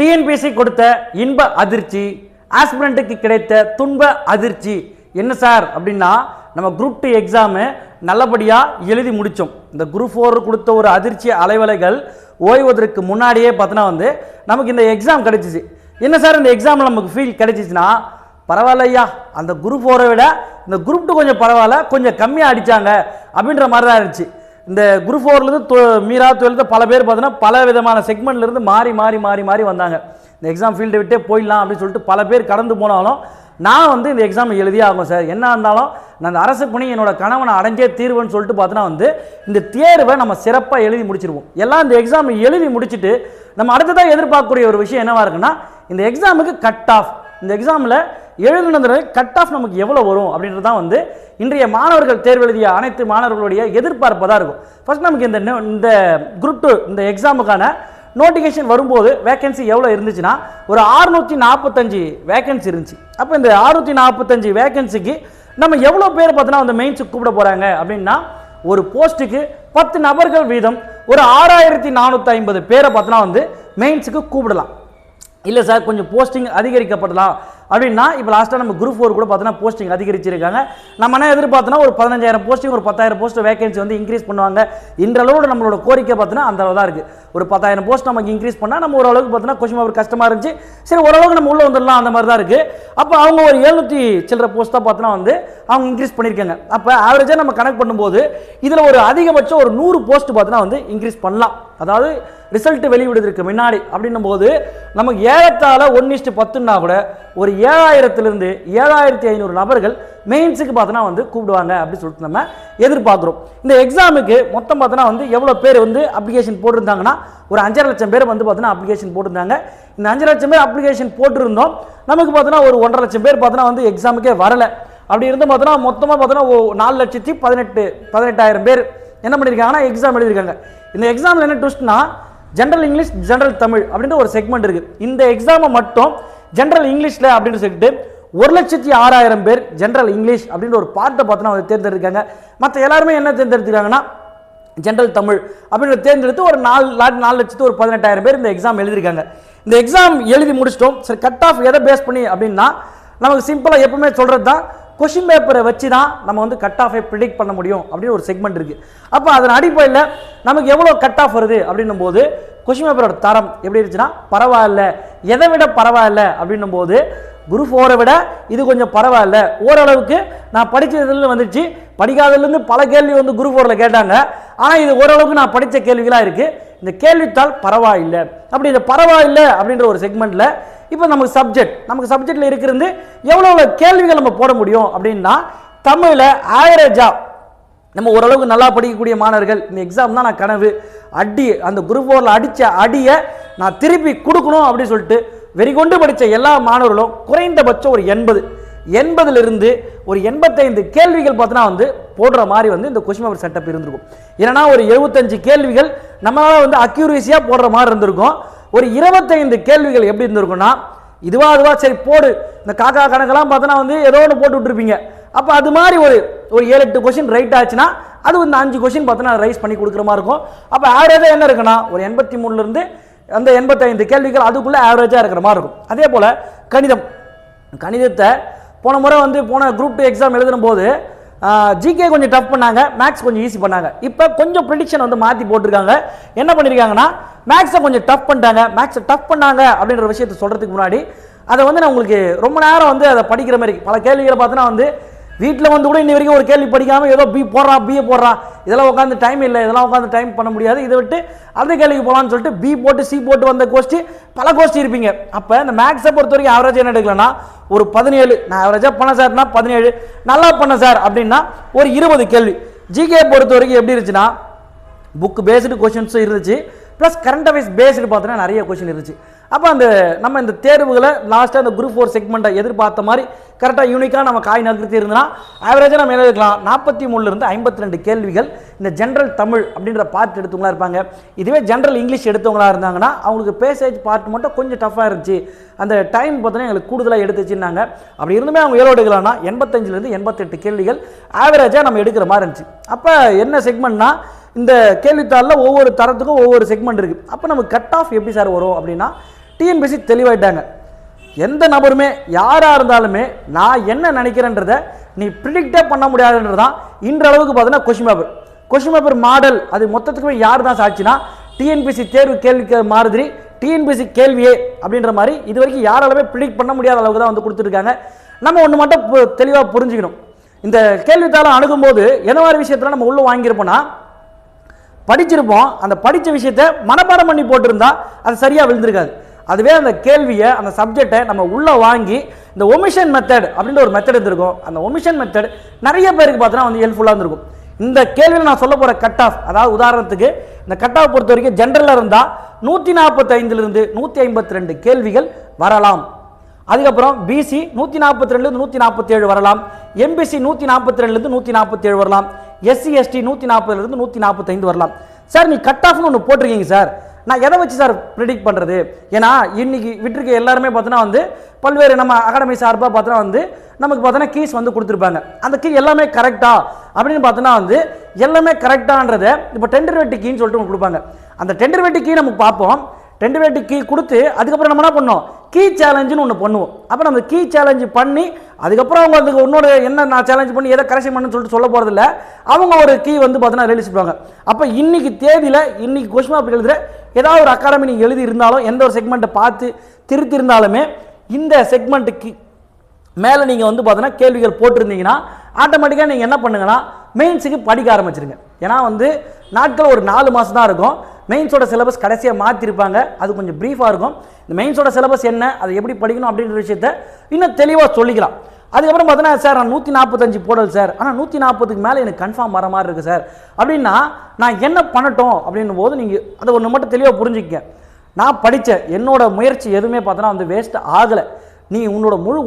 TNPSC கொடுத்த இன்ப அதிர்ச்சி ஆஸ்பிரண்ட்டுக்கு கிடைத்த துன்ப அதிர்ச்சி. என்ன சார்? அப்படின்னா நம்ம குரூப் டூ எக்ஸாமு நல்லபடியாக எழுதி முடித்தோம் இந்த குரூப் ஃபோர் கொடுத்த ஒரு அதிர்ச்சி அலைவலைகள் ஓய்வதற்கு முன்னாடியே பார்த்தோன்னா வந்து நமக்கு இந்த எக்ஸாம் கிடைச்சிச்சு. என்ன சார் இந்த எக்ஸாமில் நமக்கு ஃபீல் கிடைச்சிச்சுன்னா பரவாயில்லையா? அந்த குரூப் ஃபோரை விட இந்த குரூப் டூ கொஞ்சம் பரவாயில்ல கொஞ்சம் கம்மியாக அடித்தாங்க அப்படின்ற மாதிரி தான் இருந்துச்சு. இந்த குரூப் ஃபோர்லேருந்து மீரா டுவெல்த்து பல பேர் பார்த்தீங்கன்னா பல விதமான செக்மெண்ட்லேருந்து மாறி மாறி மாறி மாறி வந்தாங்க. இந்த எக்ஸாம் ஃபீல்டை விட்டே போயிடலாம் அப்படின்னு சொல்லிட்டு பல பேர் கடந்து போனாலும் நான் வந்து இந்த எக்ஸாம் எழுதியே ஆகும் சார். என்ன இருந்தாலும் நான் அந்த அரசு பணி என்னோட கணவனை அடைஞ்சே தீர்வுன்னு சொல்லிட்டு பார்த்தோன்னா வந்து இந்த தேர்வை நம்ம சிறப்பாக எழுதி முடிச்சிருவோம். எல்லாம் இந்த எக்ஸாம் எழுதி முடிச்சுட்டு நம்ம அடுத்ததாக எதிர்பார்க்கக்கூடிய ஒரு விஷயம் என்னவாக இருக்குன்னா இந்த எக்ஸாமுக்கு கட் ஆஃப் இந்த எக்ஸாமில் எழுதுனது கட் ஆஃப் நமக்கு எவ்வளோ வரும் அப்படின்றது தான் வந்து இன்றைய மாணவர்கள் தேர்வு எழுதிய அனைத்து மாணவர்களுடைய எதிர்பார்ப்பதாக இருக்கும். ஃபர்ஸ்ட் நமக்கு இந்த இந்த குரூப் டூ இந்த எக்ஸாமுக்கான நோட்டிஃபிகேஷன் வரும்போது வேகன்சி எவ்வளோ இருந்துச்சுன்னா ஒரு அறுநூற்றி நாற்பத்தஞ்சு வேகன்சி இருந்துச்சு. அப்போ இந்த அறுநூற்றி நாற்பத்தஞ்சு வேகன்சிக்கு நம்ம எவ்வளோ பேர் பார்த்தோன்னா அந்த மெயின்ஸுக்கு கூப்பிட போகிறாங்க அப்படின்னா ஒரு போஸ்ட்டுக்கு பத்து நபர்கள் வீதம் ஒரு ஆறாயிரத்தி நானூற்றி ஐம்பது பேரை பார்த்தோன்னா வந்து மெயின்ஸுக்கு கூப்பிடலாம். இல்லை சார் கொஞ்சம் போஸ்டிங் அதிகரிக்கப்படலாம். அப்படின்னா இப்போ லாஸ்ட்டாக நம்ம குரூப் ஃபோர் கூட பார்த்தோன்னா போஸ்டிங் அதிகரிச்சிருக்காங்க. நம்ம என்ன எதிர்பார்த்தோன்னா ஒரு பதினஞ்சாயிரம் போஸ்டிங் ஒரு பத்தாயிரம் போஸ்ட் வேகன்சி வந்து இன்க்ரீஸ் பண்ணுவாங்க. இன்றளவோட நம்மளோட கோரிக்கை பார்த்தோன்னா அந்த அளவு தான் இருக்குது ஒரு பத்தாயிரம் போஸ்ட் நமக்கு இன்க்ரீஸ் பண்ணால் நம்ம ஓரளவுக்கு பார்த்தோன்னா கொஸ்டின் பேப்பர் கஷ்டமாக இருந்துச்சு. சரி ஓரளவுக்கு நம்ம உள்ளே வந்துடலாம் அந்த மாதிரி தான் இருக்குது அப்போ அவங்க ஒரு எழுநூற்றி சில்லற போஸ்ட் தான் பார்த்தோன்னா வந்து அவங்க இன்க்ரீஸ் பண்ணியிருக்காங்க அப்போ ஆவரேஜாக நம்ம கணக்கு பண்ணும்போது இதில் ஒரு அதிகபட்சம் ஒரு நூறு போஸ்ட் பார்த்தோன்னா வந்து இன்க்ரீஸ் பண்ணலாம். அதாவது ரிசல்ட் வெளியிடுவதற்கு முன்னாடி அப்படின்னும் போது நமக்கு ஏறத்தாழ ஒன் இஷ்டு பத்துன்னா கூட ஒரு ஏழாயிரத்திலிருந்து ஏழாயிரத்தி ஐநூறு நபர்கள் மெயின்ஸுக்கு பார்த்தோன்னா வந்து கூப்பிடுவாங்க அப்படின்னு சொல்லிட்டு நம்ம எதிர்பார்க்குறோம். இந்த எக்ஸாமுக்கு மொத்தம் பார்த்தோன்னா வந்து எவ்வளோ பேர் வந்து அப்ளிகேஷன் போட்டிருந்தாங்கன்னா ஒரு அஞ்சரை லட்சம் பேர் வந்து பார்த்தோன்னா அப்ளிகேஷன் போட்டிருந்தாங்க. இந்த அஞ்சரை லட்சம் பேர் அப்ளிகேஷன் போட்டிருந்தோம். நமக்கு பார்த்தோன்னா ஒரு ஒன்றரை லட்சம் பேர் பார்த்தோன்னா வந்து எக்ஸாமுக்கே வரலை. அப்படி இருந்து பார்த்தோன்னா மொத்தமாக பார்த்தோன்னா நாலு லட்சத்தி பதினெட்டு பதினெட்டாயிரம் பேர் என்ன பண்ணியிருக்காங்கன்னா எக்ஸாம் எழுதியிருக்காங்க. இந்த எக்ஸாமில் என்ன ட்விஸ்ட்னா ஜென்ரல் இங்கிலீஷ் ஜென்ரல் தமிழ் அப்படின்ற ஒரு செக்மெண்ட் இருக்கு. இந்த எக்ஸாமை மட்டும் ஜென்ரல் இங்கிலீஷில் அப்படின்னு சொல்லிட்டு ஒரு லட்சத்தி ஆறாயிரம் பேர் ஜென்ரல் இங்கிலீஷ் அப்படின்ற ஒரு பாட்டை பார்த்தோன்னா அவங்க தேர்ந்தெடுக்காங்க மற்ற எல்லாருமே என்ன தேர்ந்தெடுத்துருக்காங்கன்னா ஜென்ரல் தமிழ் அப்படின்ற தேர்ந்தெடுத்து ஒரு நாலு நாலு லட்சத்து ஒரு பதினெட்டாயிரம் பேர் இந்த எக்ஸாம் எழுதியிருக்காங்க. இந்த எக்ஸாம் எழுதி முடிச்சிட்டோம். சரி கட் ஆஃப் எதை பேஸ் பண்ணி அப்படின்னா நமக்கு சிம்பிளாக எப்பவுமே சொல்கிறது தான் கொஷின் பேப்பரை வச்சு தான் நம்ம வந்து கட் ஆஃபை ப்ரிடிக்ட் பண்ண முடியும் அப்படின்னு ஒரு செக்மெண்ட் இருக்குது அப்போ அதன் அடிப்படையில் நமக்கு எவ்வளோ கட் ஆஃப் வருது அப்படின்னும் போது கொஷின் பேப்பரோட தரம் எப்படி இருந்துச்சுன்னா பரவாயில்ல. எதை விட பரவாயில்ல அப்படின்னும் போது குரூப் ஃபோரை விட இது கொஞ்சம் பரவாயில்ல. ஓரளவுக்கு நான் படித்ததுலேருந்து வந்துச்சு. படிக்காததுலேருந்து பல கேள்வி வந்து குரூப் ஃபோரில் கேட்டாங்க. ஆனால் இது ஓரளவுக்கு நான் படித்த கேள்விகளாக இருக்குது இந்த கேள்வித்தாள் பரவாயில்லை. அப்படி இந்த பரவாயில்லை அப்படின்ற ஒரு செக்மெண்ட்டில் இப்போ நமக்கு சப்ஜெக்ட் நமக்கு சப்ஜெக்டில் இருக்கிறது எவ்வளோ எவ்வளோ கேள்விகள் நம்ம போட முடியும் அப்படின்னா தமிழில் ஆவரேஜாக நம்ம ஓரளவுக்கு நல்லா படிக்கக்கூடிய மாணவர்கள் இந்த எக்ஸாம் தான் நான் கனவு. அடி அந்த குரூப் ஃபோரில் அடித்த அடியை நான் திருப்பி கொடுக்கணும் அப்படின்னு சொல்லிட்டு வெறிகொண்டு படித்த எல்லா மாணவர்களும் குறைந்தபட்சம் ஒரு எண்பது. எண்பதுலேருந்து ஒரு எண்பத்தைந்து கேள்விகள் பார்த்தோன்னா வந்து போடுற மாதிரி வந்து இந்த கொஸ்டின் பேப்பர் செட்டப் இருந்திருக்கும். ஏன்னா ஒரு எழுபத்தஞ்சு கேள்விகள் நம்மளால் வந்து அக்யூரேசியாக போடுற மாதிரி இருந்திருக்கும். ஒரு இருபத்தைந்து கேள்விகள் எப்படி இருந்திருக்கும்னா இதுவா அதுவா சரி போடு. இந்த காக்கா கணக்கெல்லாம் பார்த்தோன்னா வந்து ஏதோ ஒன்று போட்டு விட்டுருப்பீங்க. அப்போ அது மாதிரி ஒரு ஒரு ஏழு எட்டு கொஸ்டின் ரைட் ஆச்சுன்னா அது இந்த அஞ்சு கொஸ்டின் பார்த்தோன்னா ரைஸ் பண்ணி கொடுக்குற மாதிரி இருக்கும். அப்போ ஆவரேஜாக என்ன இருக்குன்னா ஒரு எண்பத்தி மூணுலேருந்து அந்த எண்பத்தைந்து கேள்விகள் அதுக்குள்ளே ஆவரேஜாக இருக்கிற மாதிரி இருக்கும். அதே போல் கணிதம். கணிதத்தை போன முறை வந்து போன குரூப் டூ எக்ஸாம் எழுதுன போது ஜிகே கொஞ்சம் டஃப் பண்ணாங்க. மேக்ஸ் கொஞ்சம் ஈஸி பண்ணாங்க. இப்போ கொஞ்சம் ப்ரிடிக்ஷன் வந்து மாற்றி போட்டிருக்காங்க. என்ன பண்ணியிருக்காங்கன்னா மேக்ஸை கொஞ்சம் டஃப் பண்ணிட்டாங்க. மேக்ஸை டஃப் பண்ணாங்க அப்படின்ற விஷயத்தை சொல்கிறதுக்கு முன்னாடி அதை வந்து நான் உங்களுக்கு ரொம்ப நேரம் வந்து அதை படிக்கிற மாதிரி பல கேள்விகளை பார்த்தோன்னா வந்து வீட்டில் வந்து கூட இன்னி வரைக்கும் ஒரு கேள்வி படிக்காமல் ஏதோ பி போடுறா பிஏ போடுறா. இதெல்லாம் உட்காந்து டைம் இல்லை. இதெல்லாம் உட்காந்து டைம் பண்ண முடியாது. இதை விட்டு அந்த கேள்விக்கு போகலான்னு சொல்லிட்டு பி போட்டு சி போட்டு வந்த கோஷ்டி பல கோஷ்டி இருப்பீங்க. அப்போ இந்த மேக்ஸை பொறுத்த வரைக்கும் ஆவரேஜ் என்ன எடுக்கலன்னா ஒரு பதினேழு நான் ஆவரேஜாக பண்ண சார்னா பதினேழு. நல்லா பண்ண சார் அப்படின்னா ஒரு இருபது கேள்வி. ஜிகே பொறுத்த வரைக்கும் எப்படி இருந்துச்சுன்னா புக் பேஸ்டு கொஷின்ஸும் இருந்துச்சு. ப்ளஸ் கரண்ட் அஃபேர்ஸ் பேஸ்டு பார்த்தோன்னா நிறைய கொஷின் இருந்துச்சு. அப்போ அந்த நம்ம இந்த தேர்வுகளை லாஸ்ட்டாக அந்த குரூப் ஃபோர் செக்மெண்ட்டை எதிர்பார்த்த மாதிரி கரெக்டாக யூனிக்காக நம்ம காய் நகர்த்தி இருந்தோம்னா ஆவரேஜாக நம்ம எழுதிக்கலாம்? நாற்பத்தி மூணுலேருந்து ஐம்பத்தி ரெண்டு கேள்விகள். இந்த ஜென்ரல் தமிழ் அப்படின்ற பார்ட் எடுத்தவங்களா இருப்பாங்க. இதுவே ஜென்ரல் இங்கிலீஷ் எடுத்தவங்களா இருந்தாங்கன்னா அவங்களுக்கு பேசேஜ் பார்ட் மட்டும் கொஞ்சம் டஃப்பாக இருந்துச்சு. அந்த டைம் பார்த்தோன்னா எங்களுக்கு கூடுதலாக எடுத்து வச்சுருந்தாங்க. அப்படி இருந்துமே அவங்க எவ்வளோ எடுக்கலாம்னா எண்பத்தஞ்சிலேருந்து எண்பத்தெட்டு கேள்விகள். ஆவரேஜாக நம்ம எடுக்கிற மாதிரி இருந்துச்சு. அப்போ என்ன செக்மெண்ட்னா இந்த கேள்வித்தாளில் ஒவ்வொரு தரத்துக்கும் ஒவ்வொரு செக்மெண்ட் இருக்குது அப்போ நமக்கு கட் ஆஃப் எப்படி சார் வரும் அப்படின்னா டிஎன்பிசி தெளிவாயிட்டாங்க. எந்த நபருமே யாராக இருந்தாலுமே நான் என்ன நினைக்கிறேன்றத நீ ப்ரிடிக்டே பண்ண முடியாதுன்றது தான் இன்றளவுக்கு பார்த்தீங்கன்னா question paper question paper model அது மொத்தத்துக்குமே யார் தான் சாட்சினா டிஎன்பிசி தேர்வு கேள்விக்கு மாதிரி டிஎன்பிசி கேள்வியே அப்படின்ற மாதிரி இது வரைக்கும் யாராலுமே ப்ரிடிக்ட் பண்ண முடியாத அளவுக்கு தான் வந்து கொடுத்துருக்காங்க. நம்ம ஒன்று மட்டும் தெளிவாக புரிஞ்சுக்கணும். இந்த கேள்வித்தாளம் அணுகும்போது என்ன மாதிரி விஷயத்தில் நம்ம உள்ளே வாங்கியிருப்போம்னா படிச்சிருப்போம். அந்த படித்த விஷயத்த மனப்பாடம் பண்ணி போட்டிருந்தா அது சரியாக விழுந்திருக்காது. அதுவே அந்த கேள்வியை அந்த சப்ஜெக்டை நம்ம உள்ளே வாங்கி இந்த ஒமிஷன் மெத்தட் அப்படின்ற ஒரு மெத்தட் இருந்திருக்கும். அந்த ஒமிஷன் மெத்தட் நிறைய பேருக்கு பார்த்தோன்னா வந்து ஹெல்ப்ஃபுல்லாக இருந்திருக்கும். இந்த கேள்வியில் நான் சொல்ல போகிற கட் ஆஃப் அதாவது உதாரணத்துக்கு இந்த கட் ஆஃப் பொறுத்த வரைக்கும் ஜென்ரலில் இருந்தால் நூற்றி நாற்பத்தைந்துலேருந்து நூற்றி ஐம்பத்தி ரெண்டு கேள்விகள் வரலாம். அதுக்கப்புறம் பிசி நூற்றி நாற்பத்தி ரெண்டுலேருந்து நூற்றி நாற்பத்தி ஏழு வரலாம். எம்பிசி நூற்றி நாற்பத்தி ரெண்டுலேருந்து நூற்றி நாற்பத்தி ஏழு வரலாம். எஸ்சி எஸ்டி நூற்றி நாற்பதுலேருந்து நூற்றி நாற்பத்தைந்து வரலாம். சார் நீ கட் ஆஃப்னு ஒன்று போட்டிருக்கீங்க சார். நான் எதை வச்சு சார் ப்ரிடிக்ட் பண்ணுறது ஏன்னா இன்னைக்கு விட்டுருக்க எல்லாருமே பார்த்தோன்னா வந்து பல்வேறு நம்ம அகாடமி சார்பாக பார்த்தோன்னா வந்து நமக்கு பார்த்தோன்னா கீஸ் வந்து கொடுத்துருப்பாங்க. அந்த கீ எல்லாமே கரெக்டா அப்படின்னு பார்த்தோன்னா வந்து எல்லாமே கரெக்டான்றதை இப்போ டெண்டர் வெட்டி கீன்னு சொல்லிட்டு கொடுப்பாங்க. அந்த டெண்டர் வெட்டி கீ நம்ம பார்ப்போம். ரெண்டு பேர்ட்டு கீ கொடுத்து அதுக்கப்புறம் நம்ம என்ன பண்ணோம்? கீ சேலஞ்சுன்னு ஒன்று பண்ணுவோம். அப்போ நம்ம கீ சேலஞ்சு பண்ணி அதுக்கப்புறம் அவங்க அதுக்கு இன்னொரு என்ன நான் சேலஞ்ச் பண்ணி எதை கரெக்ஷன் பண்ணுன்னு சொல்லிட்டு சொல்ல போகிறதில்ல அவங்க ஒரு கீ வந்து பார்த்தீங்கன்னா ரிலீஸ் பண்ணுவாங்க. அப்போ இன்னைக்கு தேதியில் இன்னைக்கு கொஸ்டின் அப்படி எழுதுகிற ஏதாவது ஒரு அகாடமி நீங்கள் எழுதி இருந்தாலும் எந்த ஒரு செக்மெண்ட்டை பார்த்து திருத்தி இருந்தாலுமே இந்த செக்மெண்ட்டுக்கு மேலே நீங்கள் வந்து பார்த்தீங்கன்னா கேள்விகள் போட்டிருந்தீங்கன்னா ஆட்டோமேட்டிக்காக நீங்கள் என்ன பண்ணுங்கன்னா மெயின்ஸுக்கு படிக்க ஆரம்பிச்சிருங்க. ஏன்னா வந்து நாட்கள் ஒரு நாலு மாதம் தான் இருக்கும். மெயின்ஸோட சிலபஸ் கடைசியாக மாற்றிருப்பாங்க அது கொஞ்சம் ப்ரீஃபாக இருக்கும். இந்த மெயின்ஸோட சிலபஸ் என்ன அதை எப்படி படிக்கணும் அப்படின்ற விஷயத்த இன்னும் தெளிவாக சொல்லிக்கலாம். அதுக்கப்புறம் பார்த்தீங்கன்னா சார் நான் நூற்றி நாற்பத்தஞ்சு போடல் சார் ஆனால் நூற்றி நாற்பதுக்கு மேலே எனக்கு கன்ஃபார்ம் வர மாதிரி இருக்குது சார் அப்படின்னா நான் என்ன பண்ணட்டும் அப்படின்னும் போது நீங்கள் அதை ஒன்று மட்டும் தெளிவாக புரிஞ்சுக்கங்க. நான் படித்தேன் என்னோட முயற்சி எதுவுமே பார்த்தோன்னா வந்து வேஸ்ட் ஆகலை. நீ உன்னோட முழு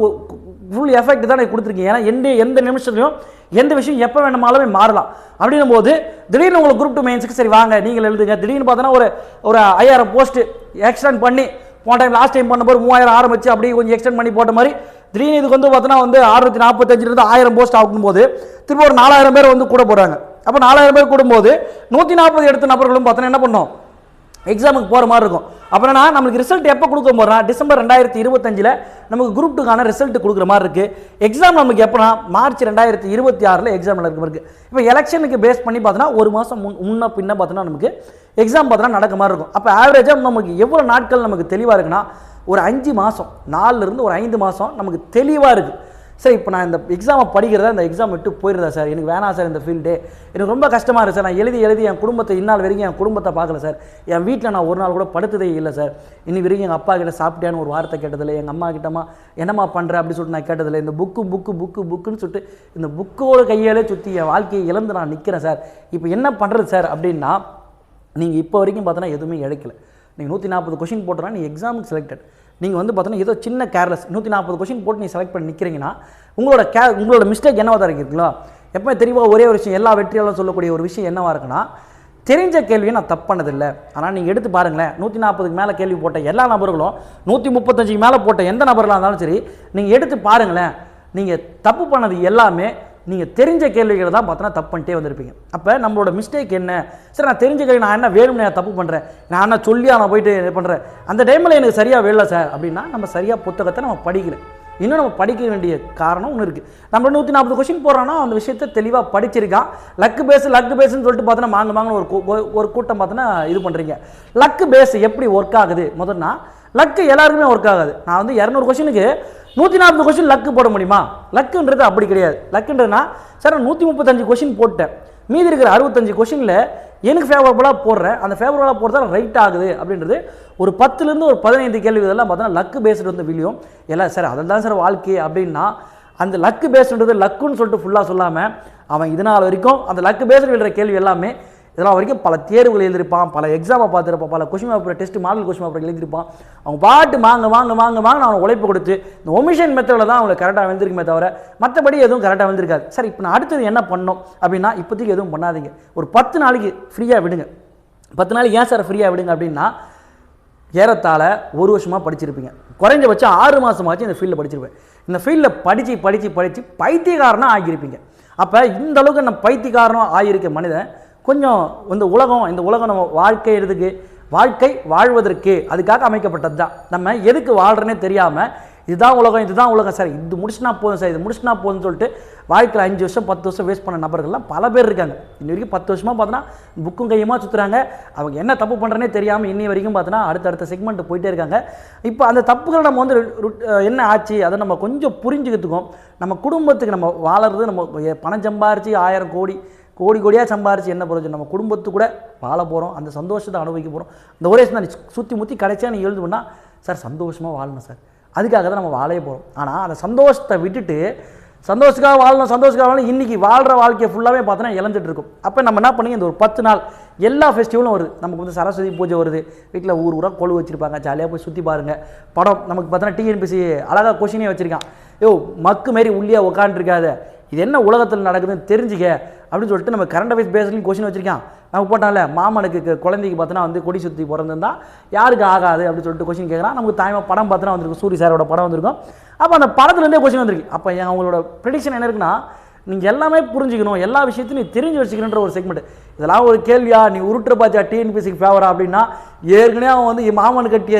ஃபுல் எஃபெக்ட் தான் கொடுத்துருக்கீங்க. ஏன்னா எந்த எந்த நிமிஷத்துலையும் எந்த விஷயம் எப்போ வேணுமாலுமே மாறலாம். அப்படின்னும் போது திடீர்னு உங்களுக்கு குரூப் டூ மெயின்ஸுக்கு சரி வாங்க நீங்கள் எழுதுங்க. திடீர்னு பார்த்தோன்னா ஒரு ஒரு ஐயாயிரம் போஸ்ட் எக்ஸ்டெண்ட் பண்ணி போன டைம் லாஸ்ட் டைம் பண்ணும்போது மூவாயிரம் ஆரம்பிச்சு அப்படியே கொஞ்சம் எக்ஸ்டெண்ட் பண்ணி போட்ட மாதிரி திடீர்னு இதுக்கு வந்து பார்த்தோன்னா வந்து அறுநூத்தி நாற்பத்தஞ்சிலிருந்து ஆயிரம் போஸ்ட் ஆகும்போது திரும்ப ஒரு நாலாயிரம் பேர் வந்து கூட போகிறாங்க அப்போ நாலாயிரம் பேர் கூடும்போது நூற்றி நாற்பது எடுத்த நபர்களும் பார்த்தோன்னா என்ன பண்ணோம்? எக்ஸாமுக்கு போகிற மாதிரி இருக்கும். அப்புறம்னா நம்மளுக்கு ரிசல்ட் எப்போ கொடுக்க போகிறோம் டிசம்பர் ரெண்டாயிரத்தி இருபத்தஞ்சில் நமக்கு குரூப் டூக்கான ரிசல்ட் கொடுக்குற மாதிரி இருக்குது எக்ஸாம் நமக்கு எப்போனா மார்ச் ரெண்டாயிரத்தி இருபத்தி ஆறில் எக்ஸாம் மாதிரி இருக்குது இப்போ எலெக்ஷனுக்கு பேஸ் பண்ணி பார்த்தோன்னா ஒரு மாதம் முன் முன்ன பின்ன பார்த்தோன்னா நமக்கு எக்ஸாம் பார்த்தோன்னா நடக்க மாதிரி இருக்கும். அப்போ ஆவரேஜாக நமக்கு எவ்வளோ நாட்கள் நமக்கு தெளிவாக இருக்குன்னா ஒரு அஞ்சு மாதம் நாலுலேருந்து ஒரு ஐந்து மாதம் நமக்கு தெளிவாக இருக்குது சார் இப்போ நான் இந்த எக்ஸாமை படிக்கிறதா இந்த எக்ஸாம் விட்டு போயிருந்தா சார் எனக்கு வேணாம் சார் இந்த ஃபீல்டு எனக்கு ரொம்ப கஷ்டமாக இருக்குது சார் நான் எழுதி எழுதி என் குடும்பத்தை இந்நாள் வரைக்கும் என் குடும்பத்தை பார்க்கல சார் என் வீட்டில் நான் ஒரு நாள் கூட படுத்ததே இல்லை சார் இன்னி வரைக்கும் எங்கள் அப்பா கிட்ட சாப்பிட்டியான்னு ஒரு வார்த்தை கேட்டதில்லை. எங்கள் அம்மா கிட்டமா என்னம்மா பண்ணுற அப்படின்னு சொல்லிட்டு நான் கேட்டதில்லை. இந்த புக்கு புக்கு புக்கு புக்குன்னு சொல்லிட்டு இந்த புக்கோட கையாலே சுற்றி என் வாழ்க்கையை இழந்து நான் நிற்கிறேன் சார் இப்போ என்ன பண்ணுறது சார் அப்படின்னா நீங்கள் இப்போ வரைக்கும் பார்த்தோன்னா எதுவுமே இழைக்கல. நீங்கள் நூற்றி நாற்பது கொஷின் போட்டோன்னா நீ எக்ஸாமுக்கு செலக்டட் நீங்கள் வந்து பார்த்தோன்னா ஏதோ சின்ன கேர்லெஸ் நூற்றி நாற்பது கொஷின் போட்டு நீ செலக்ட் பண்ணி நிற்கிறீங்கன்னா உங்களோட கே உங்களோட மிஸ்டேக் என்னவாக தான் இருக்குங்களா எப்பவுமே தெளிவாக ஒரே ஒரு விஷயம் எல்லா வெற்றியாளரும் சொல்லக்கூடிய ஒரு விஷயம் என்னவாக இருக்குன்னா தெரிஞ்ச கேள்வியை நான் தப்பு பண்ணதில்லை. ஆனால் நீங்கள் எடுத்து பாருங்களேன் நூற்றி நாற்பதுக்கு மேலே கேள்வி போட்ட எல்லா நபர்களும் நூற்றி முப்பத்தஞ்சுக்கு மேலே போட்ட எந்த நபர்களாக இருந்தாலும் சரி நீங்கள் எடுத்து பாருங்களேன் நீங்கள் தப்பு பண்ணது எல்லாமே நீங்கள் தெரிஞ்ச கேள்விகளை தான் பார்த்தோன்னா தப்பு பண்ணிட்டே வந்திருப்பீங்க. அப்போ நம்மளோட மிஸ்டேக் என்ன? சரி நான் தெரிஞ்ச கேள்வி நான் என்ன வேணும்னு நான் தப்பு பண்ணுறேன் நான் என்ன சொல்லியா நான் போயிட்டு இது பண்ணுறேன் அந்த டைமில் எனக்கு சரியாக வேலை சார் அப்படின்னா நம்ம சரியாக புத்தகத்தை நம்ம படிக்கல. இன்னும் நம்ம படிக்க வேண்டிய காரணம் ஒன்று இருக்குது நம்ம நூற்றி நாற்பது கொஷின் போடுறோன்னா அந்த விஷயத்தை தெளிவாக படிச்சிருக்கான். லக்கு பேஸ் லக்கு பேஸ்ன்னு சொல்லிட்டு பார்த்தோன்னா மாங்க மாங்கன்னு ஒரு கூ- ஒரு- ஒரு கூட்டம் பார்த்தோன்னா இது பண்ணுறீங்க லக்கு பேஸ் எப்படி ஒர்க் ஆகுது? முதல்னா லக்கு எல்லாருக்குமே ஒர்க் ஆகாது. நான் வந்து இரநூறு கொஷினுக்கு நூற்றி நாற்பது கொஷின் லக்கு போட முடியுமா? லக்குன்றது அப்படி கிடையாது. லக்குன்றதுனா சார் நான் நூற்றி முப்பத்தஞ்சு கொஷின் போட்டேன். மீதி இருக்கிற அறுபத்தஞ்சு கொஷினில் எனக்கு ஃபேவரபுளாக போடுறேன். அந்த ஃபேவரபுளாக போடுறதால ரைட் ஆகுது அப்படின்றது ஒரு பத்துலேருந்து ஒரு பதினைந்து கேள்வி இதெல்லாம் பார்த்தோன்னா லக்கு பேஸ்டு வந்து விழியும் எல்லாம் சார் அதில் தான் சார் வாழ்க்கை அப்படின்னா அந்த லக்கு பேஸ்டுன்றது லக்குன்னு சொல்லிட்டு ஃபுல்லாக சொல்லாமல் அவன் இதனால் வரைக்கும் அந்த லக்கு பேஸ்டு விழுற கேள்வி எல்லாமே இதெல்லாம் வரைக்கும் பல தேர்வுகள் எழுதியிருப்பான் பல எக்ஸாமை பார்த்துருப்பான் பல question paper test model question paper எழுதியிருப்பான். அவங்க பாட்டு வாங்க வாங்க வாங்க வாங்க நான் உழைப்பு கொடுத்து இந்த ஒமிஷன் மெத்தடில் தான் அவங்களுக்கு கரெக்டாக வந்திருக்குமே தவிர மற்றபடி எதுவும் கரெக்டாக வந்திருக்காது. சார் இப்போ நான் அடுத்தது என்ன பண்ணோம் அப்படின்னா இப்போதைக்கு எதுவும் பண்ணாதீங்க. ஒரு பத்து நாளைக்கு ஃப்ரீயாக விடுங்க. பத்து நாளைக்கு ஏன் சார் ஃப்ரீயாக விடுங்க அப்படின்னா ஏறத்தாழ ஒரு வருஷமாக படிச்சிருப்பீங்க. குறைஞ்சபட்சம் ஆறு மாதமாச்சு இந்த ஃபீல்டில் படிச்சிருப்பேன். இந்த ஃபீல்டில் படித்து படித்து படித்து பைத்தியக்காரனாக ஆகியிருப்பீங்க. அப்போ இந்த அளவுக்கு நம்ம பைத்தியக்காரனும் ஆகியிருக்க மனிதன் கொஞ்சம் இந்த உலகம் இந்த உலகம் நம்ம வாழ்க்கை இதுக்கு வாழ்க்கை வாழ்வதற்கு. அதுக்காக அமைக்கப்பட்டது தான். நம்ம எதுக்கு வாழ்கிறனே தெரியாமல் இதுதான் உலகம் இதுதான் உலகம். சார் இது முடிச்சுனா போதும் சார் இது முடிச்சுனா போதும்னு சொல்லிட்டு வாழ்க்கையில் அஞ்சு வருஷம் பத்து வருஷம் வேஸ்ட் பண்ண நபர்கள்லாம் பல பேர் இருக்காங்க. இன்னி வரைக்கும் பத்து வருஷமாக பார்த்தோன்னா புக்கும் கையுமா சுற்றுறாங்க அவங்க என்ன தப்பு பண்ணுறனே தெரியாமல் இன்னி வரைக்கும் பார்த்தோன்னா அடுத்தடுத்த செக்மெண்ட் போயிட்டே இருக்காங்க. இப்போ அந்த தப்புகளை நம்ம வந்து என்ன ஆச்சு? அதை நம்ம கொஞ்சம் புரிஞ்சுக்கிறதுக்கும் நம்ம குடும்பத்துக்கு நம்ம வாழறது நம்ம பணம் சம்பாரிச்சு ஆயிரம் கோடி கோடி கோடியாக சம்பாரிச்சு என்ன பிரயோஜனம் நம்ம குடும்பத்து கூட வாழ போகிறோம் அந்த சந்தோஷத்தை அனுபவிக்க போகிறோம் இந்த ஒரே தான் சுற்றி முற்றி கடைசியாக நீ எழுதுவேன்னா சார் சந்தோஷமாக வாழணும் சார். அதுக்காக தான் நம்ம வாழைய போகிறோம் ஆனால் அந்த சந்தோஷத்தை விட்டுட்டு சந்தோஷக்காக வாழணும் சந்தோஷக்காக வாழணும் இன்றைக்கி வாழ்கிற வாழ்க்கையை ஃபுல்லாகவே பார்த்தோன்னா இழந்துட்டு இருக்கும் அப்போ நம்ம என்ன பண்ணி இந்த ஒரு பத்து நாள் எல்லா ஃபெஸ்டிவலும் வருது. நமக்கு வந்து சரஸ்வதி பூஜை வருது. வீட்டில் ஊர் ஊராக கொழு வச்சுருப்பாங்க. ஜாலியாக போய் சுற்றி பாருங்கள் படம் நமக்கு பார்த்தோன்னா டிஎன்பிசி அழகாக கொஷினே வச்சுருக்கான். யோ மக்கு மாரி உள்ளியாக உட்காந்துருக்காத இது என்ன உலகத்தில் நடக்குதுன்னு தெரிஞ்சுக்க அப்படின்னு சொல்லிட்டு நம்ம கரண்ட் அஃபேர்ஸ் பேஸ்லையும் கொஷின் வச்சிருக்கான். நம்ம போட்டான்ல மாமனுக்கு குழந்தைக்கு பார்த்தோன்னா வந்து கொடி சுற்றி பிறந்திருந்தா யாருக்கு ஆகாது அப்படின்னு சொல்லிட்டு கொஷின் கேட்குறான் நமக்கு தாய்மா படம் பார்த்தோன்னா வந்திருக்கும் சூரி சாரோட படம் வந்திருக்கும். அப்போ அந்த படத்துலேருந்தே கொஷின் வந்திருக்கு. அப்போ என் அவங்களோட ப்ரெடிக்ஷன் என்ன இருக்குன்னா நீங்கள் எல்லாமே புரிஞ்சுக்கணும் எல்லா விஷயத்தையும் நீ தெரிஞ்சு வச்சுக்கணுன்ற ஒரு செக்மெண்ட் இதெல்லாம் ஒரு கேள்வியா? நீ உருட்டுற பாத்தியா? டிஎன்பிசிக்கு ஃபேவரா அப்படின்னா ஏற்கனவே அவன் வந்து என் கட்டிய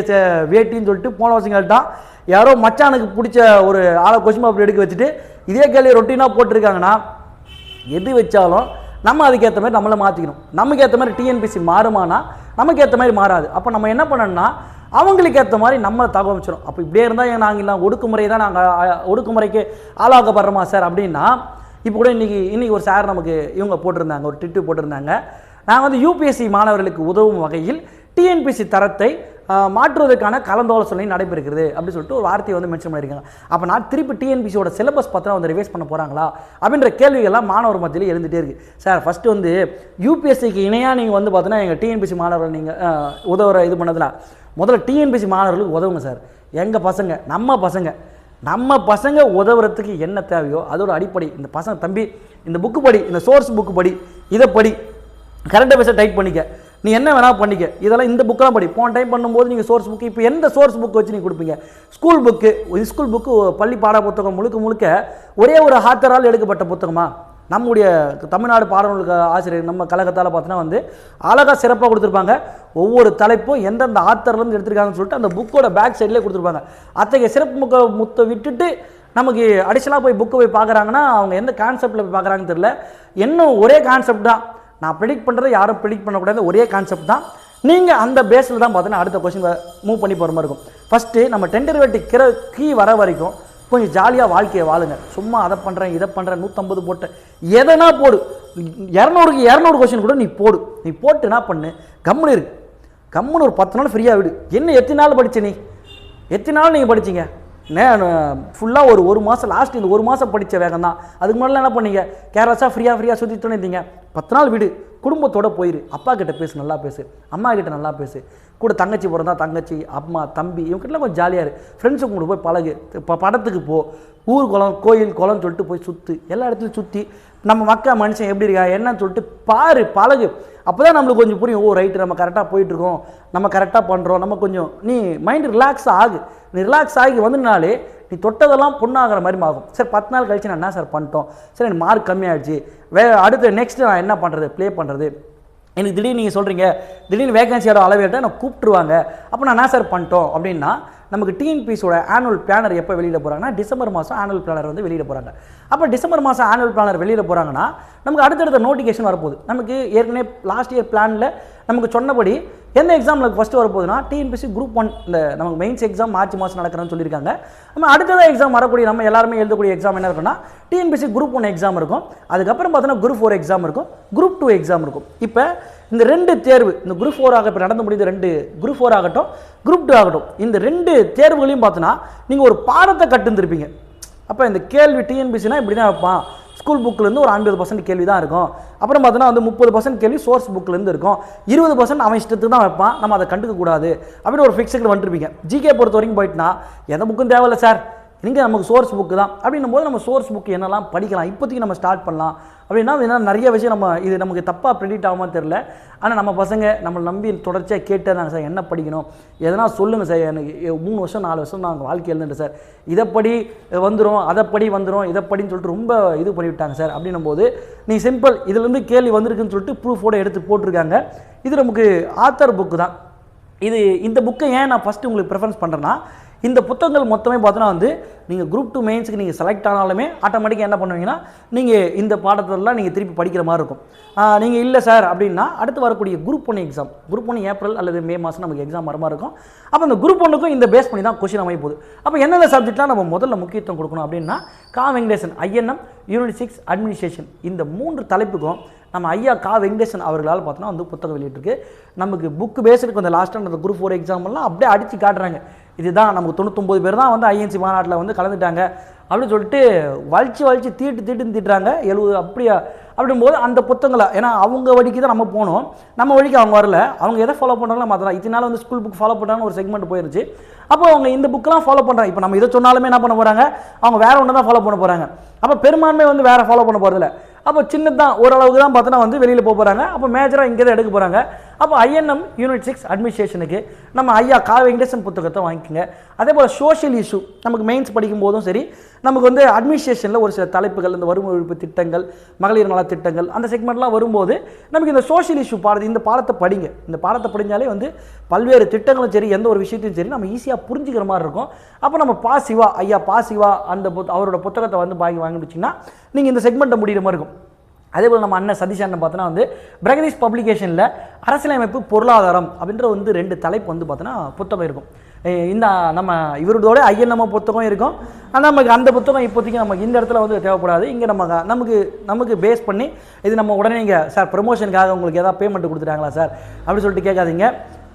வேட்டின்னு சொல்லிட்டு போன வருஷம் கேட்டான். யாரோ மச்சானுக்கு பிடிச்ச ஒரு ஆளை கொஸ்டின் பேப்பர் எடுக்க வச்சுட்டு இதே கேள்வி ரொட்டீனாக போட்டிருக்காங்கன்னா எது வச்சாலும் நம்ம அதுக்கேற்ற மாதிரி நம்மளை மாற்றிக்கணும் நமக்கு ஏற்ற மாதிரி டிஎன்பிசி மாறுமானா நமக்கு ஏற்ற மாதிரி மாறாது. அப்போ நம்ம என்ன பண்ணணும்னா அவங்களுக்கு ஏற்ற மாதிரி நம்ம தகவமைச்சிடும் அப்போ இப்படியே இருந்தால் நாங்கள் இல்லை ஒடுக்குமுறை தான் நாங்கள் ஒடுக்குமுறைக்கு ஆளாக்கப்படுறோமா சார்? அப்படின்னா இப்போ கூட இன்றைக்கி இன்றைக்கி ஒரு சார் நமக்கு இவங்க போட்டிருந்தாங்க ஒரு டிட்டு போட்டிருந்தாங்க. நான் வந்து யூபிஎஸ்சி மாணவர்களுக்கு உதவும் வகையில் டிஎன்பிசி தரத்தை மாற்றுவதற்கான கலந்தாலோசனை நடைபெறுகிறது அப்படின்னு சொல்லிட்டு ஒரு வார்த்தையை வந்து மென்ஷன் பண்ணியிருக்காங்க. அப்போ நான் திருப்பி டிஎன்பிசியோட சிலபஸ் பார்த்தா வந்து ரிவைஸ் பண்ண போகிறாங்களா அப்படின்ற கேள்விகள்லாம் மாணவர் மத்தியில் எழுந்துகிட்டே இருக்குது சார் ஃபஸ்ட்டு வந்து யூபிஎஸ்சிக்கு இணையாக நீங்கள் வந்து பார்த்தீங்கன்னா எங்கள் டிஎன்பிசி மாணவர்கள் நீங்கள் உதவுற இது பண்ணதில் முதல்ல டிஎன்பிசி மாணவர்களுக்கு உதவுங்க சார். எங்கள் பசங்க நம்ம பசங்க நம்ம பசங்க உதவுறதுக்கு என்ன தேவையோ அதோட அடிப்படை இந்த பசங்க தம்பி இந்த புக்கு படி இந்த சோர்ஸ் புக்கு படி இதை படி. கரண்ட் அஃபேர்ஸை டைப் பண்ணிக்க. நீ என்ன வேணால் பண்ணிக்க. இதெல்லாம் இந்த புக்கெல்லாம் படி. போன டைம் பண்ணும்போது நீங்கள் சோர்ஸ் புக்கு இப்போ எந்த சோர்ஸ் புக் வச்சு நீங்கள் கொடுப்பீங்க? ஸ்கூல் புக்கு ஸ்கூல் புக்கு பள்ளி பாட புத்தகம் முழுக்க முழுக்க ஒரே ஒரு ஹாத்தரால் எடுக்கப்பட்ட புத்தகமா? நம்முடைய தமிழ்நாடு பாடநூலுக்கு ஆசிரியர் நம்ம கழகத்தால் பார்த்தோன்னா வந்து அழகாக சிறப்பாக கொடுத்துருப்பாங்க. ஒவ்வொரு தலைப்பும் எந்தெந்த ஆத்தர்லேருந்து எடுத்திருக்காங்கன்னு சொல்லிட்டு அந்த புக்கோட பேக் சைட்லேயே கொடுத்துருப்பாங்க. அத்தகைய சிறப்பு முக்க முத்தை விட்டுட்டு நமக்கு அடிஷனலாக போய் புக்கை போய் பார்க்குறாங்கன்னா அவங்க எந்த கான்செப்டில் போய் பார்க்குறாங்கன்னு தெரியல. இன்னும் ஒரே கான்செப்ட் தான். நான் ப்ரிடிக்ட் பண்ணுறதை யாரும் ப்ரிடிக்ட் பண்ணக்கூடாது. ஒரே கான்செப்ட் தான். நீங்கள் அந்த பேஸில் தான் பார்த்தீங்கன்னா அடுத்த கொஸ்டின் மூவ் பண்ணி போகிற மாதிரி இருக்கும். ஃபஸ்ட்டு நம்ம டெண்டர் வெட்டி கிர கீ வர வரைக்கும் கொஞ்சம் ஜாலியாக வாழ்க்கையை வாழுங்க. சும்மா அதை பண்ணுறேன் இதை பண்ணுறேன் நூற்றம்பது போட்டேன் எதனா போடு. இரநூறுக்கு இரநூறு கொஸ்டின் கூட நீ போடு. நீ போட்டு என்ன பண்ணு? கம்முன்னு இருக்கு கம்முன்னு ஒரு பத்து நாள் ஃப்ரீயாக விடு. என்ன எத்தனை நாள் படித்த நீ? எத்தனை நாள் நீங்கள் படிச்சீங்க? ஃபுல்லாக ஒரு ஒரு மாதம் லாஸ்ட் இந்த ஒரு மாதம் படித்த வேகம் தான். அதுக்கு முன்னாடி என்ன பண்ணீங்க? கேரளாஸாக ஃப்ரீயாக ஃப்ரீயாக சுற்றிட்டு இருந்தீங்க. பத்து நாள் வீடு. குடும்பத்தோட போயிரு. அப்பா கிட்ட பேசு நல்லா பேசு. அம்மா கிட்ட நல்லா பேசு. கூட தங்கச்சி பிறந்தா தங்கச்சி அம்மா தம்பி இவங்ககிட்டலாம் கொஞ்சம் ஜாலியாக இரு. ஃப்ரெண்ட்ஸுக்கு கூட போய் பழகு. இப்போ படத்துக்கு போ. ஊர் குளம் கோயில் குளம் சொல்லிட்டு போய் சுற்று எல்லா இடத்துலையும் சுற்றி நம்ம மக்கள் மனுஷன் எப்படி இருக்கா என்னன்னு சொல்லிட்டு பாரு பழகு. அப்போ தான் நம்மளுக்கு கொஞ்சம் புரியும். ஓ ரைட்டு நம்ம கரெக்டாக போயிட்டுருக்கோம். நம்ம கரெக்டாக பண்ணுறோம் நம்ம கொஞ்சம் நீ மைண்ட் ரிலாக்ஸ் ஆகு. நீ ரிலாக்ஸ் ஆகி வந்துனாலே நீ தொட்டதெல்லாம் பொண்ணாகிற மாதிரி ஆகும். சார் பத்து நாள் கழிச்சு நான் என்ன சார் பண்ணிட்டோம்? சார் எனக்கு மார்க் கம்மியாகிடுச்சு வே அடுத்து நெக்ஸ்ட்டு நான் என்ன பண்ணுறது ப்ளே பண்ணுறது எனக்கு திடீர்னு நீங்கள் சொல்கிறீங்க திடீர்னு வேகன்சியோட அளவு நான் கூப்பிட்டுருவாங்க. அப்போ நான் என்ன சார் பண்ணிட்டோம் அப்படின்னா நமக்கு டிஎன்பிஸோட ஆனுவல் பிளானர் எப்போ வெளியிட போகிறாங்கன்னா டிசம்பர் மாதம் ஆனுவல் பிளானர் வந்து வெளியிட போகிறாங்க அப்போ டிசம்பர் மாதம் ஆனுவல் பிளானர் வெளியிட போகிறாங்கன்னா நமக்கு அடுத்தடுத்த நோட்டிஃபிகேஷன் வரப்போகுது. நமக்கு ஏற்கனவே லாஸ்ட் இயர் பிளானில் நமக்கு சொன்னபடி எந்த எக்ஸாமில் ஃபஸ்ட்டு வரப்போகுதுன்னா டிஎன்பிசி குரூப் ஒன் இந்த நமக்கு மெயின்ஸ் எக்ஸாம் மார்ச் மாதம் நடக்கிறேன்னு சொல்லியிருக்காங்க. நம்ம அடுத்ததாக எக்ஸாம் வரக்கூடிய நம்ம எல்லாருமே எழுதக்கூடிய எக்ஸாம் என்ன இருக்குன்னா டிஎன்பிசி குரூப் ஒன் எக்ஸாம் இருக்கும். அதுக்கப்புறம் பார்த்தோன்னா குரூப் ஃபோர் எக்ஸாம் இருக்கும். குரூப் டூ எக்ஸாம் இருக்கும். இப்போ இந்த ரெண்டு தேர்வு இந்த குரூப் ஃபோர் ஆக இப்போ நடந்து முடிந்த ரெண்டு குரூப் ஃபோர் ஆகட்டும் குரூப் டூ ஆகட்டும் இந்த ரெண்டு தேர்வுகளையும் பார்த்தோன்னா நீங்கள் ஒரு பாடத்தை கட்டுந்துருப்பீங்க அப்போ இந்த கேள்வி டிஎன்பிசினா இப்படி தான் வைப்பான். ஸ்கூல் புக்லேருந்து ஒரு ஐம்பது பர்சன்ட் கேள்வி தான் இருக்கும். அப்புறம் பார்த்தோன்னா வந்து முப்பது பர்சன்ட் கேள்வி சோர்ஸ் புக்லேருந்து இருக்கும். இருபது பர்சன்ட் அவன் இஷ்டத்துக்கு தான் வைப்பான். நம்ம அதை கண்டுக்க கூடாது அப்படின்னு ஒரு ஃபிக்ஸுக்கு வந்துருப்பீங்க. ஜிகே பொறுத்த வரைக்கும் போயிட்டுனா எந்த புக்கும் தேவையில்லை சார் இங்கே நமக்கு சோர்ஸ் புக்கு தான். அப்படின்னும் போது நம்ம சோர்ஸ் புக் என்னெல்லாம் படிக்கலாம். இப்போதைக்கு நம்ம ஸ்டார்ட் பண்ணலாம். அப்படின்னா என்ன நிறைய விஷயம் நம்ம இது நமக்கு தப்பாக ப்ரெடிக்ட் ஆகாமல் தெரில ஆனால் நம்ம பசங்க நம்மளை நம்பி தொடர்ச்சியாக கேட்டேன் சார் என்ன படிக்கணும்? எதனா சொல்லுங்கள் சார் எனக்கு மூணு வருஷம் நாலு வருஷம் நான் வாழ்க்கை எழுதுட்டேன் சார். இதைப்படி வந்துடும் அதைப்படி வந்துடும் இதைப்படின்னு சொல்லிட்டு ரொம்ப இது பண்ணிவிட்டாங்க சார். அப்படின்னும் போது நீ சிம்பிள் இதுலேருந்து கேள்வி வந்திருக்குன்னு சொல்லிட்டு ப்ரூஃபோடு எடுத்து போட்டிருக்காங்க. இது நமக்கு ஆத்தர் புக்கு தான். இது இந்த புக்கை ஏன் நான் ஃபஸ்ட்டு உங்களுக்கு ப்ரிஃபரன்ஸ் பண்ணுறேன்னா இந்த புத்தகங்கள் மொத்தமே பார்த்தோன்னா வந்து நீங்கள் குரூப் டூ மெயின்ஸுக்கு நீங்கள் செலக்ட் ஆனாலுமே ஆட்டோமேட்டிக்காக என்ன பண்ணுவீங்கன்னா நீங்கள் இந்த பாடத்திலலாம் நீங்கள் திருப்பி படிக்கிற மாதிரி இருக்கும். நீங்கள் இல்லை சார் அப்படின்னா அடுத்து வரக்கூடிய group one exam group one April அல்லது மே மாதம் நமக்கு எக்ஸாம் வர மாதிரி இருக்கும். அப்போ அந்த குரூப் ஒன்றுக்கும் இந்த பேஸ் பண்ணி தான் கொஷின் அமைய போகுது. அப்போ எந்தெந்த சப்ஜெக்ட்லாம் நம்ம முதல்ல முக்கியத்துவம் கொடுக்கணும் அப்படின்னா கா Venkatesan INM unit six administration இந்த மூன்று தலைப்புக்கும் நம்ம ஐயா கா வெங்கடேசன் அவர்களால் பார்த்தோன்னா வந்து புத்தகம் வெளியிட்டிருக்கு. நமக்கு புக் பேஸ்டு அந்த லாஸ்ட்டாக அந்த குரூப் ஃபோர் எக்ஸாம்லாம் அப்படியே அடித்து காட்டுறாங்க. இதுதான் நமக்கு தொண்ணூத்தொம்பது பேர் தான் வந்து ஐஎன்சி மாநாட்டில் வந்து கலந்துட்டாங்க. அப்படின்னு சொல்லிட்டு வலிச்சு வலிச்சு தீட்டு தீட்டுன்னு தீட்டுறாங்க. எழுபது அப்படியா அப்படிங்கும்போது அந்த புத்தகங்களை ஏன்னா அவங்க வழிக்கு தான் நம்ம போனோம். நம்ம வழிக்கு அவங்க வரல. அவங்க எதை ஃபாலோ பண்ணுறாங்களோ மாற்றலாம் இதனால வந்து ஸ்கூல் புக் ஃபாலோ பண்ணுறாங்கன்னு ஒரு செக்மெண்ட் போயிருச்சு. அப்போ அவங்க இந்த புக்கெலாம் ஃபாலோ பண்ணுறாங்க இப்போ நம்ம இதை சொன்னாலுமே என்ன பண்ண போகிறாங்க அவங்க வேறு ஒன்று தான் ஃபாலோ பண்ண போகிறாங்க அப்போ பெரும்பான்மை வந்து வேறு ஃபாலோ பண்ண போகிறதில்ல அப்போ சின்னதான் ஓரளவுக்கு தான் பார்த்தோன்னா வந்து வெளியில் போக போகிறாங்க அப்போ மேஜராக இங்கே தான் எடுக்க போகிறாங்க அப்போ ஐஎன்எம் யூனிட் சிக்ஸ் அட்மினிஸ்ட்ரேஷனுக்கு நம்ம ஐயா கா வெங்கடேசன் புத்தகத்தை வாங்கிக்கோங்க. அதே போல் சோஷியல் இஷ்யூ நமக்கு மெயின்ஸ் படிக்கும் போதும் சரி நமக்கு வந்து அட்மினிஸ்ட்ரேஷனில் ஒரு சில தலைப்புகள் இந்த வறுமை ஒழிப்பு திட்டங்கள் மகளிர் நல திட்டங்கள் அந்த செக்மெண்ட்லாம் வரும்போது நமக்கு இந்த சோஷியல் இஷ்யூ பாடத்தை இந்த பாடத்தை படிங்க. இந்த பாடத்தை படிஞ்சாலே வந்து பல்வேறு திட்டங்களும் சரி எந்த ஒரு விஷயத்தையும் சரி நம்ம ஈஸியாக புரிஞ்சுக்கிற மாதிரி இருக்கும். அப்போ நம்ம பாசிவா ஐயா பாசிவா அந்த அவரோட புத்தகத்தை வந்து வாங்கி வாங்கிடுச்சிங்கன்னா நீங்கள் இந்த செக்மெண்ட்டை முடிகிற மாதிரி இருக்கும். அதே போல் நம்ம அண்ணன் சதீஷ் அண்ணன் பார்த்தோன்னா வந்து பிரகதீஷ் பப்ளிகேஷனில் அரசியலமைப்பு பொருளாதாரம் அப்படின்ற வந்து ரெண்டு தலைப்பு வந்து பார்த்தோன்னா புத்தகம் இருக்கும். இந்த நம்ம இவரோட ஐஎன்எம் புத்தகம் இருக்கும். ஆனால் நமக்கு அந்த புத்தகம் இப்போதைக்கு நமக்கு இந்த இடத்துல வந்து தேவைப்படாது. இங்கே நம்ம நமக்கு நமக்கு பேஸ் பண்ணி இது நம்ம உடனே இங்கே சார் ப்ரொமோஷனுக்காக உங்களுக்கு எதாவது பேமெண்ட் கொடுத்துட்டாங்களா சார் அப்படின்னு சொல்லிட்டு கேட்காதீங்க.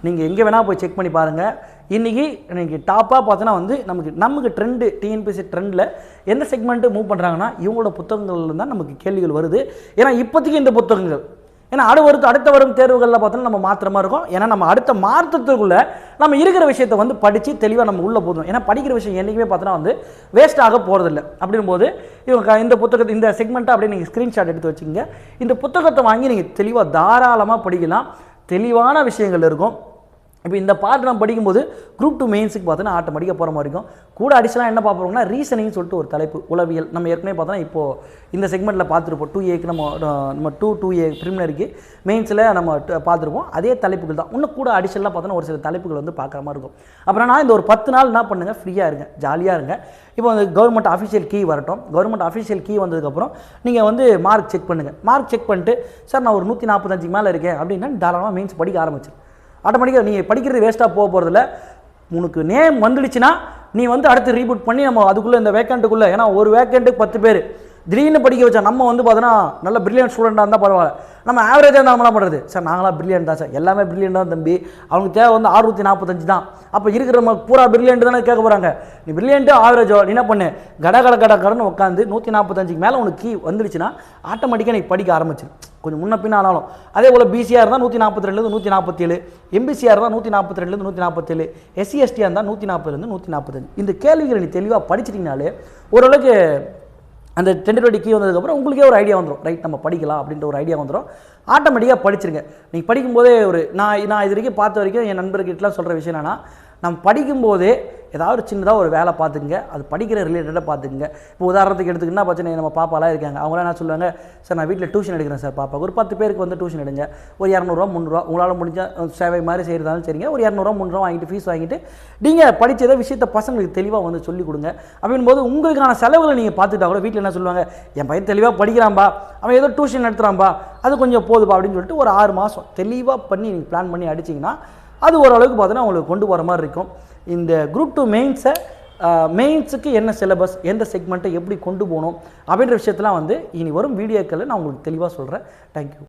நீங்கள் எங்கே வேணால் போய் செக் பண்ணி பாருங்கள் இன்றைக்கி இன்றைக்கி டாப்பாக பார்த்தோன்னா வந்து நமக்கு நமக்கு ட்ரெண்டு டிஎன்பிசி ட்ரெண்டில் எந்த செக்மெண்ட்டு மூவ் பண்ணுறாங்கன்னா இவங்களோட புத்தகங்கள் தான் நமக்கு கேள்விகள் வருது. ஏன்னா இப்போதைக்கு இந்த புத்தகங்கள். ஏன்னா அடு வரும் அடுத்த வரும் தேர்வுகளில் பார்த்தோன்னா நம்ம மாத்திரமா மாதிரி இருக்கும். ஏன்னா நம்ம அடுத்த மாற்றத்துக்குள்ளே நம்ம இருக்கிற விஷயத்த வந்து படித்து தெளிவாக நம்ம உள்ளே போதும் ஏன்னா படிக்கிற விஷயம் என்றைக்குமே பார்த்தோன்னா வந்து வேஸ்ட் ஆக போகிறதில்ல அப்படிங்கும்போது இவங்க இந்த புத்தகத்தை இந்த செக்மெண்ட்டை அப்படியே நீங்கள் ஸ்க்ரீன்ஷாட் எடுத்து வச்சுங்க இந்த புத்தகத்தை வாங்கி நீங்கள் தெளிவாக தாராளமாக படிக்கலாம். தெளிவான விஷயங்கள் இருக்கும். இப்போ இந்த பார்ட் நம்ம படிக்கும்போது குரூப் டூ மெயின்ஸுக்கு பார்த்தோன்னா ஆட்டோமேட்டிக்காக போகிற மாதிரி இருக்கும். கூட அடிஷனாக என்ன பார்ப்போம்னா ரீசனிங் சொல்லிட்டு ஒரு தலைப்பு உளவியல். நம்ம ஏற்கனவே பார்த்தோன்னா இப்போது இந்த செக்மெண்ட்டில் பார்த்துருப்போம். டூ ஏக்கு நம்ம நம்ம டூ டூ ஏ ப்ரிமினரிக்கு மெயின்ஸில் நம்ம பார்த்துருப்போம். அதே தலைப்புகள் தான். இன்னும் கூட அடிஷனலாக பார்த்தோன்னா ஒரு சில தலைப்புகள் வந்து பார்க்குற மாதிரி இருக்கும். அப்புறம் நான் இந்த ஒரு பத்து நாள் என்ன பண்ணுங்க? ஃப்ரீயாக இருங்க. ஜாலியாக இருங்க. இப்போ வந்து கவர்மெண்ட் அஃபிஷியல் கீ வரட்டும். கவர்மெண்ட் அஃபிஷியல் கீ வந்ததுக்கப்புறம் நீங்கள் வந்து மார்க் செக் பண்ணுங்கள் மார்க் செக் பண்ணிட்டு சார் நான் ஒரு நூற்றி நாற்பத்தஞ்சுக்கு மேலே இருக்கேன். அப்படின்னா தாராளமாக மெயின்ஸ் படிக்க ஆரம்பிச்சு ஆட்டோமேட்டிக்காக நீங்கள் படிக்கிறது வேஸ்ட்டாக போக போகிறதில்ல உனக்கு நேம் வந்துடுச்சுன்னா நீ வந்து அடுத்து ரீபூட் பண்ணி நம்ம அதுக்குள்ளே இந்த வேக்கண்ட்டுக்குள்ளே ஏன்னா ஒரு வேக்கண்ட்டுக்கு பத்து பேர். திடீர்னு படிக்க வச்சா நம்ம வந்து பார்த்தோன்னா நல்ல பிரில்லியன்ட் ஸ்டூடெண்டாக இருந்தால் பரவாயில்ல. நம்ம ஆவரேஜாக இருந்தால் நம்மளாம் பண்ணுறது சார் நாங்களாம் பிரில்லியன்ட் தான் சார். எல்லாமே பிரில்லியன்ட் தான் தம்பி. அவங்களுக்கு தேவை வந்து அறுநூற்றி நாற்பத்தஞ்சு தான். அப்போ இருக்கிற நம்ம பூரா பிரில்லியன்ட் தானே கேட்க போகிறாங்க நீ பிரில்லியன்ட்டு ஆவரேஜோ நீ என்ன பண்ணு? கட கட கட கடன்னு உட்காந்து நூற்றி நாற்பத்தஞ்சுக்கு மேலே உனக்கு கீ வந்துடுச்சுன்னா ஆட்டோமேட்டிக்காக நீ படிக்க ஆரம்பிச்சிடும் கொஞ்சம் முன்ன பின்ன ஆனாலும். அதே போல் பிசிஆர் இருந்தால் நூற்றி நாற்பத்தி ரெண்டுலேருந்து நூற்றி நாற்பத்தேழு. எம்பிசிஆர் இருந்தால் நூற்றி நாற்பத்தி ரெண்டுலேருந்து நூற்றி நாற்பத்தேழு. எஸ்சிஎஸ்டியாக இருந்தால் நூற்றி நாற்பதுலேருந்து நூற்றி நாற்பத்தஞ்சு. இந்த கேள்விகளை நீ தெளிவாக படிச்சிட்டிங்கனாலே ஓரளவுக்கு அந்த டென்டேட்டிவ் கீ வந்ததுக்கப்புறம் உங்களுக்கே ஒரு ஐடியா வந்துடும் ரைட் நம்ம படிக்கலாம் அப்படின்ற ஒரு ஐடியா வந்துடும் ஆட்டோமேட்டிக்காக படிச்சிருங்க. நீங்கள் படிக்கும்போதே ஒரு நான் நான் இது வரைக்கும் பார்த்த வரைக்கும் என் நண்பர்கிட்டலாம் சொல்கிற விஷயம் என்னென்னா நம்ம படிக்கும்போதே ஏதாவது ஒரு சின்னதாக ஒரு வேலை பார்த்துக்குங்க. அது படிக்கிற ரிலேட்டடாக பார்த்துக்குங்க. இப்போ உதாரணத்துக்கு எடுத்துக்கிட்டா பிரச்சனை? நம்ம பாப்பாலாம் இருக்காங்க. அவங்களாம் என்ன சொல்லுவாங்க? சார் நான் வீட்டில் டியூஷன் எடுக்கிறேன் சார் பாப்பா ஒரு பத்து பேருக்கு வந்து டியூஷன் எடுங்க. ஒரு இரநூறுவா முந்நூறுவா. உங்களால் முடிஞ்ச சேவை மாதிரி செய்கிறதாலும் சரிங்க. ஒரு இரநூறுவா முந்நூறுவா வாங்கிட்டு ஃபீஸ் வாங்கிட்டு நீங்கள் படித்ததை விஷயத்த பசங்களுக்கு தெளிவாக வந்து சொல்லிக் கொடுங்க. அப்படின்போது உங்களுக்கான செலவுகளை நீங்கள் பார்த்துட்டா கூட வீட்டில் என்ன சொல்லுவாங்க? என் பையன் தெளிவாக படிக்கிறான்பா. அவன் ஏதோ டியூஷன் நடத்துகிறான்பா அது கொஞ்சம் போதுப்பா. அப்படின்னு சொல்லிட்டு ஒரு ஆறு மாதம் தெளிவாக பண்ணி நீங்கள் பிளான் பண்ணி அடிச்சிங்கன்னா அது ஓரளவுக்கு பார்த்தீங்கன்னா உங்களுக்கு கொண்டு போகிற மாதிரி இருக்கும். இந்த குரூப் டூ மெயின்ஸை மெயின்ஸுக்கு என்ன சிலபஸ் எந்த செக்மெண்ட்டை எப்படி கொண்டு போகணும் அப்படின்ற விஷயத்தெலாம் வந்து இனி வரும் வீடியோக்களில் நான் உங்களுக்கு தெளிவாக சொல்கிறேன் தேங்க்யூ